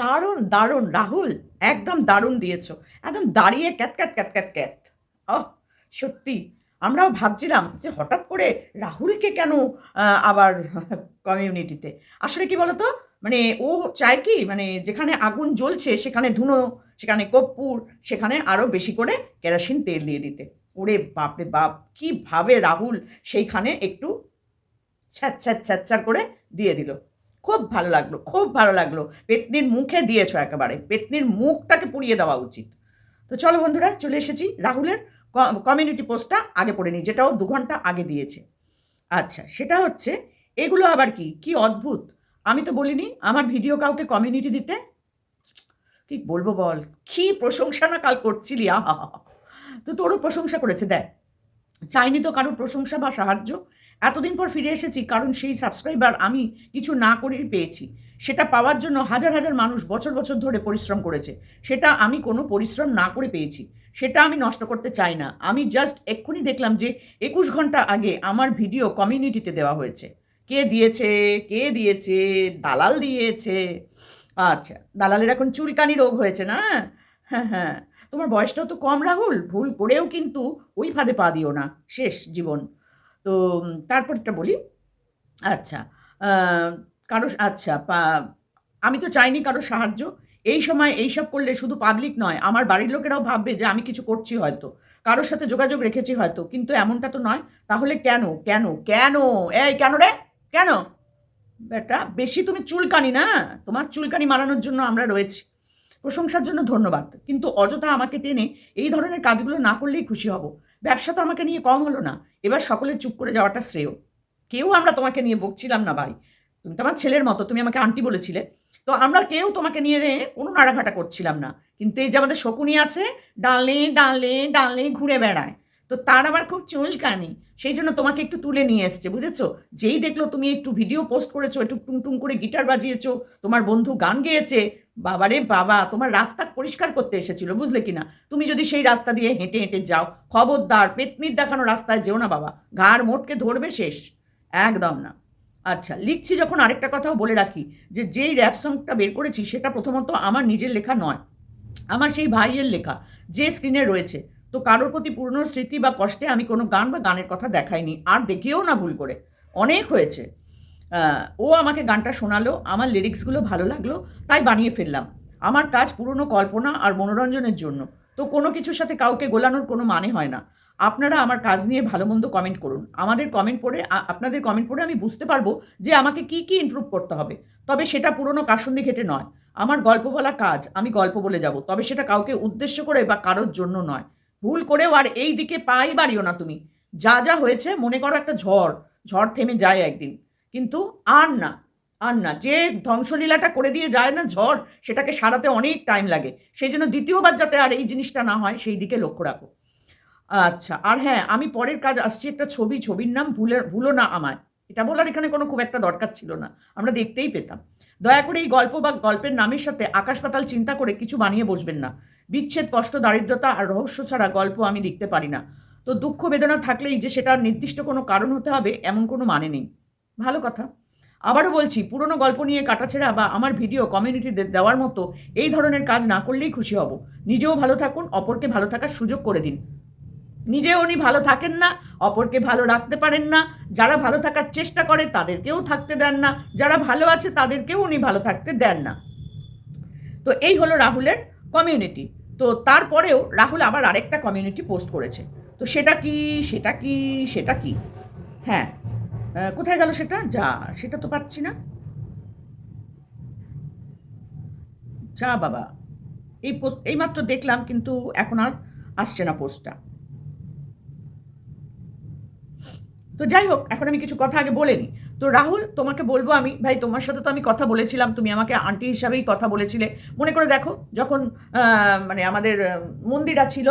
দারুণ দারুণ, রাহুল, একদম দারুণ দিয়েছ। একদম দাঁড়িয়ে ক্যাত ক্যাত ক্যাত ক্যাত ক্যাত। ও সত্যি। আমরাও ভাবছিলাম যে হঠাৎ করে রাহুলকে কেন আবার কমিউনিটিতে? আসলে কি বলতো? মানে ও চায় কি মানে যেখানে আগুন জ্বলছে, সেখানে ধুনো, সেখানে কর্পূর, সেখানে আরও বেশি করে কেরোসিন তেল দিয়ে দিতে। ওরে বাপরে বাপ কীভাবে রাহুল সেইখানে একটু ছ্যাচ ছ্যাচ ছ্যাচ্ছার করে দিয়ে দিল। খুব ভালো লাগল, খুব ভালো লাগল। পেতনির মুখে দিয়েছ একেবারে, পেতনির মুখটাকে পুড়িয়ে দেওয়া উচিত। তো চলো বন্ধুরা, চলে এসেছি রাহুলের কমিউনিটি পোস্টটা আগে পড়ে নিই, যেটাও দু ঘণ্টা আগে দিয়েছে। আচ্ছা সেটা হচ্ছে, এগুলো আবার কি? কি অদ্ভুত? আমি তো বলিনি, আমার ভিডিও কাউকে কমিউনিটি দিতে? কি বলব বল? কি প্রশংসা না কাল করছিলি? আহা। তো তোরও প্রশংসা করেছে, দেখ। চাইনি তো কারোর প্রশংসা বা সাহায্য। এতদিন পর ফিরে এসেছি, কারণ সেই সাবস্ক্রাইবার আমি কিছু না করেই পেয়েছি। সেটা পাওয়ার জন্য হাজার হাজার মানুষ বছর বছর ধরে পরিশ্রম করেছে। সেটা আমি কোনো পরিশ্রম না করে পেয়েছি। সেটা আমি নষ্ট করতে চাই না। আমি জাস্ট এক্ষুনি দেখলাম যে একুশ ঘণ্টা আগে আমার ভিডিও কমিউনিটিতে দেওয়া হয়েছে। কে দিয়েছে? কে দিয়েছে? দালাল দিয়েছে। আচ্ছা দালালের এখন চুলকানি রোগ হয়েছে না? হ্যাঁ হ্যাঁ। তোমার বয়সটাও তো কম, রাহুল। ভুল করেও কিন্তু ওই ফাঁদে পা দিও না। শেষ জীবন। তো তারপরটা বলি। আচ্ছা কারও আচ্ছা আমি তো চাইনি কারও সাহায্য। এই সময় এইসব করলে শুধু পাবলিক নয়, আমার বাড়ির লোকেরাও ভাববে যে আমি কিছু করছি হয়তো, কারোর সাথে যোগাযোগ রেখেছি হয়তো, কিন্তু এমনটা তো নয়। তাহলে কেন কেন কেন? এই, কেন রে? কেন? বেটা, বেশি তুমি চুলকানি না? তোমার চুলকানি মারানোর জন্য আমরা রয়েছি। প্রশংসার জন্য ধন্যবাদ, কিন্তু অযথা আমাকে টেনে এই ধরনের কাজগুলো না করলেই খুশি হব। ব্যবসা তো আমাকে নিয়ে কম হলো না। এবার সকলে চুপ করে যাওয়াটা শ্রেয়। কেউ আমরা তোমাকে নিয়ে বকছিলাম না ভাই। তুমি তো আমার ছেলের মতো, তুমি আমাকে আন্টি বলেছিলে। তো আমরা কেউ তোমাকে নিয়ে কোনো নাড়াঘাটা করছিলাম না। কিন্তু এই যে আমাদের শকুনি আছে, ডালে ডালে ডালে ঘুরে বেড়ায়। তো তার আবার খুব চুলকানি। সেই জন্য তোমাকে একটু তুলে নিয়ে এসছে, বুঝেছ? যেই দেখল তুমি একটু ভিডিও পোস্ট করেছ, একটু টুং টুং করে গিটার বাজিয়েছো, তোমার বন্ধু গান গেয়েছে বাবারে বাবা, তোমার রাস্তা পরিষ্কার করতে এসেছিল, বুঝলে কিনা? তুমি যদি সেই রাস্তা দিয়ে হেঁটে হেঁটে যাও, খবরদার পেতনির দেখানো রাস্তায় যেও না বাবা, ঘাড় মোটকে ধরবে শেষ। একদম না। আচ্ছা লিখছি যখন আরেকটা কথাও বলে রাখি, যে যেই র্যাপ সংটা বের করেছি, সেটা প্রথমত আমার নিজের লেখা নয়, আমার সেই ভাইয়ের লেখা, যে স্ক্রিনে রয়েছে। তো কারোর প্রতি পূর্ণ স্মৃতি বা কষ্টে আমি কোনো গান বা গানের কথা দেখাইনি, আর দেখেও না ভুল করে। অনেক হয়েছে। ও আমাকে গানটা শোনালো, আমার লিরিক্সগুলো ভালো লাগল, তাই বানিয়ে ফেললাম। আমার কাজ পুরনো কল্পনা আর মনোরঞ্জনের জন্য। তো কোনো কিছুর সাথে কাউকে গোলানোর কোনো মানে হয় না। আপনারা আমার কাজ নিয়ে ভালো মন্দ কমেন্ট করুন। আমাদের কমেন্ট পড়ে আপনাদের কমেন্ট পড়ে আমি বুঝতে পারব যে আমাকে কি কি ইমপ্রুভ করতে হবে। তবে সেটা পুরনো কাসন্দি ঘেটে নয়। আমার গল্প বলা কাজ, আমি গল্প বলে যাব। তবে সেটা কাউকে উদ্দেশ্য করে বা কারোর জন্য নয়। ভুল করেও আর এই দিকে পাই বাড়িও না তুমি। যা যা হয়েছে, মনে করো একটা ঝড়। ঝড় থেমে যায় একদিন। কিন্তু আর না আর না। যে ধ্বংসলীলাটা করে দিয়ে যায় না ঝড়, সেটাকে সারাতে অনেক টাইম লাগে। সেই জন্য দ্বিতীয়বার যাতে আর এই জিনিসটা না হয়, সেই দিকে লক্ষ্য রাখো। আচ্ছা আর হ্যাঁ আমি পরের কাজ আসছি একটা ছবি। ছবির নাম ভুলে, ভুলো না আমায়। এটা বলার এখানে কোনো খুব একটা দরকার ছিল না। আমরা দেখতেই পেতাম। দয়া করে এই গল্প বা গল্পের নামের সাথে আকাশ পাতাল চিন্তা করে কিছু বানিয়ে বসবেন না। বিচ্ছেদ, কষ্ট, দারিদ্রতা আর রহস্য ছাড়া গল্প আমি লিখতে পারি না। তো দুঃখ, বেদনা থাকলেই যে সেটার নির্দিষ্ট কোনো কারণ হতে হবে, এমন কোনো মানে নেই। ভালো কথা। আবারও বলছি, পুরনো গল্প নিয়ে কাটাছেড়া বা আমার ভিডিও কমিউনিটি দেওয়ার মতো এই ধরনের কাজ না করলেই খুশি হব। নিজেও ভালো থাকুন, অপরকে ভালো থাকার সুযোগ করে দিন। নিজে উনি ভালো থাকেন না, অপরকে ভালো রাখতে পারেন না। যারা ভালো থাকার চেষ্টা করে, তাদেরকেও থাকতে দেন না। যারা ভালো আছে, তাদেরকেও উনি ভালো থাকতে দেন না। তো এই হলো রাহুলের কমিউনিটি তো তারপরেও রাহুল আবার আরেকটা কমিউনিটি পোস্ট করেছে। তো সেটা কি সেটা কি সেটা কি? হ্যাঁ কোথায় গেল সেটা? যা, সেটা তো পাচ্ছি না। যা বাবা, এই এইমাত্র দেখলাম কিন্তু এখন আর আসছে না পোস্টটা। তো যাই হোক, এখন আমি কিছু কথা আগে বলে নিই। তো রাহুল, তোমাকে বলব আমি, ভাই, তোমার সাথে তো আমি কথা বলেছিলাম, তুমি আমাকে আন্টি হিসাবেই কথা বলেছিলে। মনে করে দেখো, যখন মানে আমাদের মন্দিরা ছিল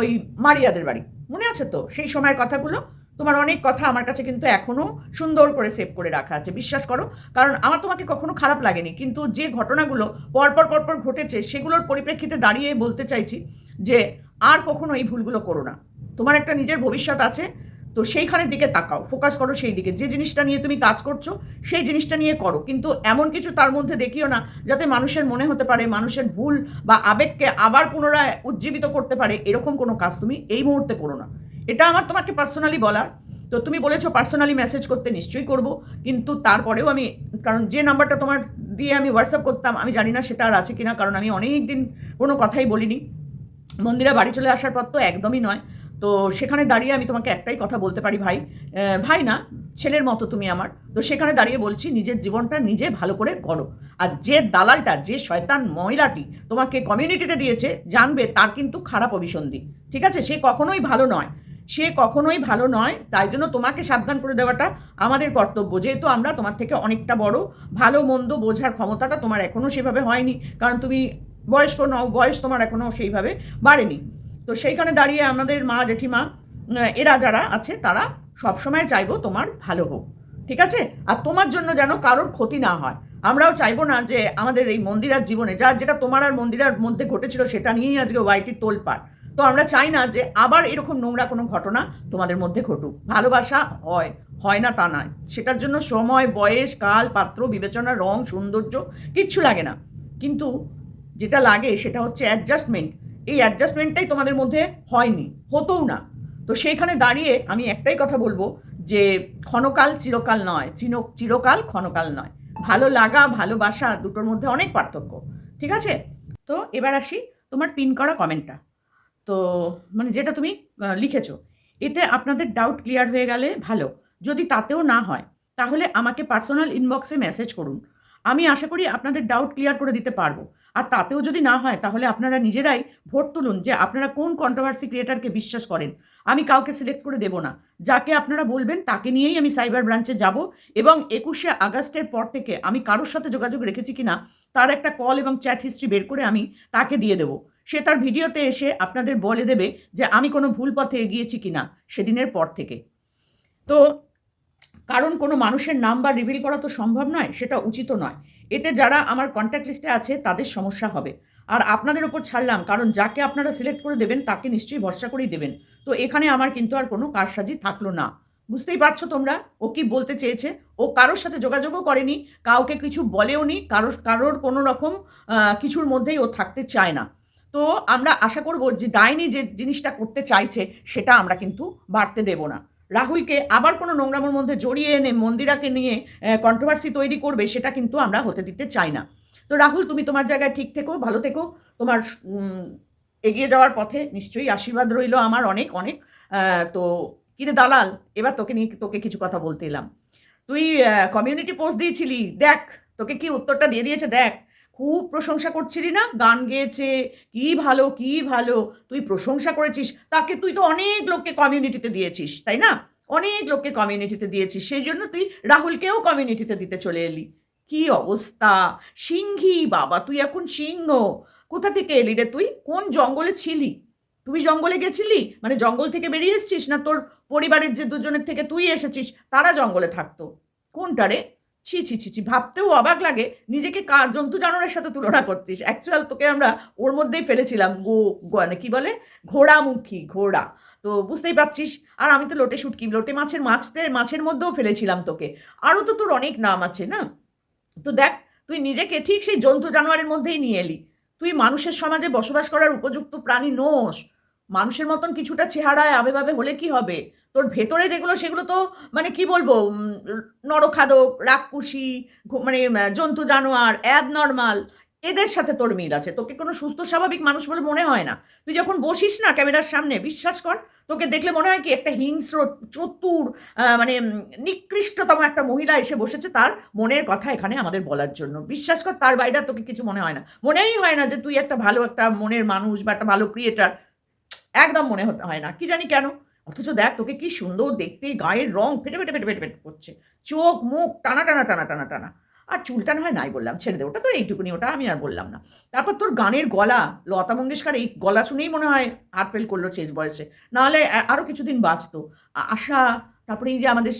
ওই মারিয়াদের বাড়ি, মনে আছে তো সেই সময়ের কথাগুলো? তোমার অনেক কথা আমার কাছে কিন্তু এখনও সুন্দর করে সেভ করে রাখা আছে, বিশ্বাস করো। কারণ আমার তোমাকে কখনো খারাপ লাগেনি। কিন্তু যে ঘটনাগুলো পরপর পরপর ঘটেছে, সেগুলোর পরিপ্রেক্ষিতে দাঁড়িয়ে বলতে চাইছি যে, আর কখনো এই ভুলগুলো করো না। তোমার একটা নিজের ভবিষ্যৎ আছে, তো সেইখানের দিকে তাকাও। ফোকাস করো সেই দিকে। যে জিনিসটা নিয়ে তুমি কাজ করছ, সেই জিনিসটা নিয়ে করো। কিন্তু এমন কিছু তার মধ্যে দেখিও না, যাতে মানুষের মনে হতে পারে, মানুষের ভুল বা আবেগকে আবার পুনরায় উজ্জীবিত করতে পারে, এরকম কোনো কাজ তুমি এই মুহূর্তে করো না। এটা আমার তোমাকে পার্সোনালি বলার। তো তুমি বলেছ পার্সোনালি মেসেজ করতে নিশ্চয়ই করব, কিন্তু তারপরেও আমি, কারণ যে নাম্বারটা তোমার দিয়ে আমি হোয়াটসঅ্যাপ করতাম, আমি জানি না সেটা আর আছে কিনা, কারণ আমি অনেক দিন কোনো কথাই বলিনি। মন্দিরে বাড়ি চলে আসার পর তো একদমই নয়। তো সেখানে দাঁড়িয়ে আমি তোমাকে একটাই কথা বলতে পারি ভাই। ভাই না, ছেলের মতো তুমি আমার। তো সেখানে দাঁড়িয়ে বলছি, নিজের জীবনটা নিজে ভালো করে করো। আর যে দালালটা, যে শয়তান মহিলাটি তোমাকে কমিউনিটিতে দিয়েছে, জানবে তার কিন্তু খারাপ অভিসন্ধি। ঠিক আছে? সে কখনোই ভালো নয়। সে কখনোই ভালো নয়। তাই জন্য তোমাকে সাবধান করে দেওয়াটা আমাদের কর্তব্য। যেহেতু আমরা তোমার থেকে অনেকটা বড়, ভালো, মন্দ বোঝার ক্ষমতাটা তোমার এখনও সেভাবে হয়নি। কারণ তুমি বয়স্ক নও, বয়স তোমার এখনও সেইভাবে বাড়েনি। তো সেইখানে দাঁড়িয়ে আমাদের মা, জেঠিমা এরা যারা আছে, তারা সবসময় চাইব তোমার ভালো হোক। ঠিক আছে? আর তোমার জন্য যেন কারোর ক্ষতি না হয়। আমরাও চাইব না যে আমাদের এই মন্দিরার জীবনে যা যেটা তোমার আর মন্দিরার মধ্যে ঘটেছিল, সেটা নিয়েই আজকে ওয়াইটির তোলপাড়। তো আমরা চাই না যে আবার এরকম নোংরা কোনো ঘটনা তোমাদের মধ্যে ঘটুক। ভালোবাসা হয় হয় না তা নয়। সেটার জন্য সময়, বয়স, কাল, পাত্র, বিবেচনা, রং, সৌন্দর্য কিচ্ছু লাগে না। কিন্তু যেটা লাগে সেটা হচ্ছে অ্যাডজাস্টমেন্ট এই অ্যাডজাস্টমেন্টটাই তোমাদের মধ্যে হয়নি, হতোও না। তো সেইখানে দাঁড়িয়ে আমি একটাই কথা বলব যে ক্ষণকাল চিরকাল নয়, চির, চিরকাল ক্ষণকাল নয়। ভালো লাগা, ভালোবাসা দুটোর মধ্যে অনেক পার্থক্য। ঠিক আছে? তো এবার আসি তোমার পিন করা কমেন্টটা তো মানে যেটা তুমি লিখেছো, এতে আপনাদের ডাউট ক্লিয়ার হয়ে গেলে ভালো। যদি তাতেও না হয়, তাহলে আমাকে পার্সোনাল ইনবক্সে মেসেজ করুন। আমি আশা করি আপনাদের ডাউট ক্লিয়ার করে দিতে পারব। আর তাতেও যদি না হয়, তাহলে আপনারা নিজেরাই ভোট তুলুন যে আপনারা কোন কন্ট্রোভার্সি ক্রিয়েটারকে বিশ্বাস করেন। আমি কাউকে সিলেক্ট করে দেব না। যাকে আপনারা বলবেন, তাকে নিয়েই আমি সাইবার ব্রাঞ্চে যাব এবং একুশে আগস্টের পর থেকে আমি কারোর সাথে যোগাযোগ রেখেছি কিনা, তার একটা কল এবং চ্যাট হিস্ট্রি বের করে আমি তাকে দিয়ে দেবো। সে তার ভিডিওতে এসে আপনাদের বলে দেবে যে আমি কোনো ভুল পথে এগিয়েছি কিনা সেদিনের পর থেকে। তো কারণ কোনো মানুষের নাম বা রিভিল করা তো সম্ভব নয়, সেটা উচিত নয়। এতে যারা আমার কন্ট্যাক্ট লিস্টে আছে, তাদের সমস্যা হবে। আর আপনাদের ওপর ছাড়লাম, কারণ যাকে আপনারা সিলেক্ট করে দেবেন, তাকে নিশ্চয়ই ভরসা করেই দেবেন। তো এখানে আমার কিন্তু আর কোনো কারসাজি থাকল না। বুঝতেই পারছ তোমরা, ও কি বলতে চেয়েছে? ও কারোর সাথে যোগাযোগও করেনি, কাউকে কিছু বলেও নি কারোর কারোর কোনো রকম কিছুর মধ্যেই ও থাকতে চায় না। তো আমরা আশা করব যে ডাইনি যে জিনিসটা করতে চাইছে, সেটা আমরা কিন্তু বাড়তে দেব না। রাহুলকে আবার কোনো নোংরামের মধ্যে জড়িয়ে এনে মন্দিরাকে নিয়ে কন্ট্রোভার্সি তৈরি করবে, সেটা কিন্তু আমরা হতে দিতে চাই না। তো রাহুল, তুমি তোমার জায়গায় ঠিক থেকো, ভালো থেকো। তোমার এগিয়ে যাওয়ার পথে নিশ্চয়ই আশীর্বাদ রইল আমার অনেক অনেক। তো কিরে দালাল, এবার তোকে নিয়ে তোকে কিছু কথা বলতে এলাম। তুই কমিউনিটি পোস্ট দিয়েছিলি, দেখ, তোকে কি উত্তরটা দিয়ে দিয়েছে? দেখ খুব প্রশংসা করছিলি না গান গেয়েছে, কি ভালো কি ভালো, তুই প্রশংসা করেছিস, তাকে তুই তো অনেক লোককে কমিউনিটিতে দিয়েছিস, তাই না? অনেক লোককে কমিউনিটিতে দিয়েছিস, সেই জন্য তুই রাহুলকেও কমিউনিটিতে দিতে চলে এলি। কি অবস্থা? সিংহী বাবা, তুই এখন সিংহ। কোথা থেকে এলি রে তুই? কোন জঙ্গলে ছিলি? তুই জঙ্গলে গেছিলি? মানে জঙ্গল থেকে বেরিয়ে এসেছিস না তোর পরিবারের যে দুজনের থেকে তুই এসেছিস, তারা জঙ্গলে থাকতো? কোনটা রে? ছি ছি ছি ছি, ভাবতেও অবাক লাগে। নিজেকে জন্তু জানোয়ারের সাথে তুলনা করছিস। অ্যাকচুয়াল তোকে আমরা ওর মধ্যেই ফেলেছিলাম। গো, গো- মানে কি বলে? ঘোড়ামুখী, ঘোড়া। তো বুঝতেই পারছিস? আর আমি তো লোটে শুটকি, লোটে মাছের মাছতে মাছের মধ্যেও ফেলেছিলাম তোকে। আরও তো তোর অনেক নাম আছে, না? তো দেখ, তুই নিজেকে ঠিক সেই জন্তু জানোয়ারের মধ্যেই নিয়ে এলি। তুই মানুষের সমাজে বসবাস করার উপযুক্ত প্রাণী নোস। মানুষের মতন কিছুটা চেহারায় আবেভাবে হলে কি হবে? তোর ভেতরে যেগুলো, সেগুলো তো মানে কি বলব নরখাদক, রাক্ষুসী মানে জন্তু, জানোয়ার অ্যাব নর্মাল এদের সাথে তোর মিল আছে। তোকে কোনো সুস্থ, স্বাভাবিক মানুষ বলে মনে হয় না। তুই যখন বসিস না ক্যামেরার সামনে, বিশ্বাস কর, তোকে দেখলে মনে হয় কি একটা হিংস্র, চতুর মানে নিকৃষ্টতম একটা মহিলা এসে বসেছে তার মনের কথা এখানে আমাদের বলার জন্য। বিশ্বাস কর, তার বাইরে তোকে কিছু মনে হয় না। মনেই হয় না যে তুই একটা ভালো একটা মনের মানুষ বা একটা ভালো ক্রিয়েটার একদম মনে হতে হয় না। কি জানি কেন? অথচ দেখ, তোকে কি সুন্দর দেখতে, গায়ের রং ফেটে ফেটে ফেটে ফেটে ফেটে করছে। চোখ, মুখ, টানা টানা টানা টানা টানা। আর চুলটা না হয় নাই বললাম, ছেড়ে দে, ওটা তো এইটুকুনি, ওটা আমি আর বললাম না। তারপর তোর গানের গলা, লতা মঙ্গেশকর এই গলা শুনেই মনে হয় হার্ট ফেল করল শেষ বয়সে। নাহলে আরও আরও কিছুদিন বাঁচতো। আশা, তারপরে এই যে আমাদের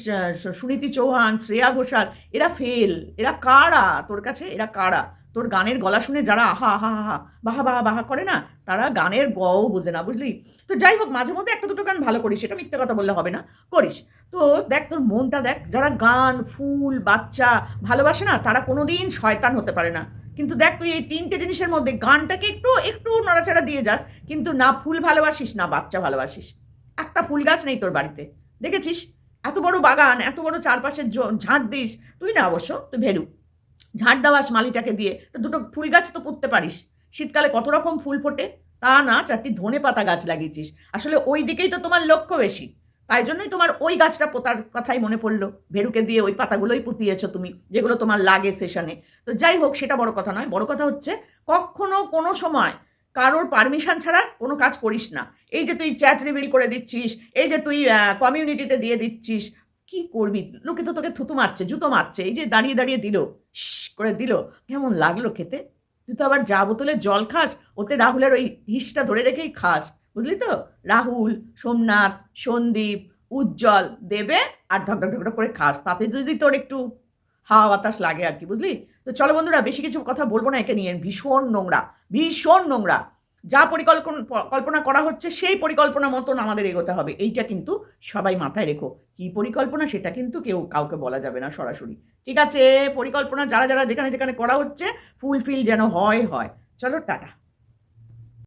সুনীতি চৌহান, শ্রেয়া ঘোষাল, এরা ফেল এরা কারা? তোর কাছে এরা কারা? তোর গানের গলা শুনে যারা আহা আহা আহা বাহা বাহা বাহা করে না, তারা গানের গও বোঝে না, বুঝলি? তো যাই হোক, মাঝে মধ্যে একটা দুটো গান ভালো করিস, সেটা মিথ্যে কথা বললে হবে না, করিস। তো দেখ, তোর মনটা দেখ, যারা গান, ফুল, বাচ্চা ভালোবাসে না, তারা কোনোদিন শয়তান হতে পারে না। কিন্তু দেখ, তুই এই তিনটে জিনিসের মধ্যে গানটাকে একটু একটু নড়াচড়া দিয়ে যাস, কিন্তু না ফুল ভালোবাসিস, না বাচ্চা ভালোবাসিস। একটা ফুল গাছ নেই তোর বাড়িতে, দেখেছিস? এত বড় বাগান, এত বড় চারপাশের ঝাঁট দিস, তুই না অবশ্য, তুই ভেলু ঝাড় দেওয়াস মালিটাকে দিয়ে, তো দুটো ফুল গাছ তো পুঁততে পারিস। শীতকালে কত রকম ফুল ফোটে? তা না, চারটি ধনে পাতা গাছ লাগিয়েছিস। আসলে ওই দিকেই তো তোমার লক্ষ্য বেশি। তাই জন্যই তোমার ওই গাছটা পোতার কথাই মনে পড়ল। ভেরুকে দিয়ে ওই পাতাগুলোই পুঁতিয়েছো তুমি, যেগুলো তোমার লাগে সেশনে। তো যাই হোক, সেটা বড় কথা নয়। বড় কথা হচ্ছে, কখনো কোনো সময় কারোর পারমিশন ছাড়া কোনো কাজ করিস না। এই যে তুই চ্যাট রিভিল করে দিচ্ছিস, এই যে তুই কমিউনিটিতে দিয়ে দিচ্ছিস কি করবি? লোকে তো তোকে থুতু মারছে, জুতো মারছে, এই যে দাঁড়িয়ে দাঁড়িয়ে দিল করে দিল, কেমন লাগল খেতে? তুই তো আবার যা বোতলে জল খাস, ওতে রাহুলের ওই হিসটা ধরে রেখেই খাস, বুঝলি তো? রাহুল, সোমনাথ, সন্দীপ, উজ্জ্বল, দেবে আর ঢক ঢক ঢক ঢক করে খাস, তাতে যদি তোর একটু হাওয়া বাতাস লাগে আর কি, বুঝলি? তো চলো বন্ধুরা, বেশি কিছু কথা বলব না একে নিয়ে, ভীষণ নোংরা ভীষণ নোংরা। যা পরিকল্পনা, কল্পনা করা হচ্ছে, সেই পরিকল্পনা মতন আমাদের এগোতে হবে। এইটা কিন্তু সবাই মাথায় রেখো। কি পরিকল্পনা সেটা কিন্তু কেউ কাউকে বলা যাবে না সরাসরি। ঠিক আছে? পরিকল্পনা যারা যারা যেখানে যেখানে করা হচ্ছে ফুলফিল যেন হয় হয়। চলো, টাটা।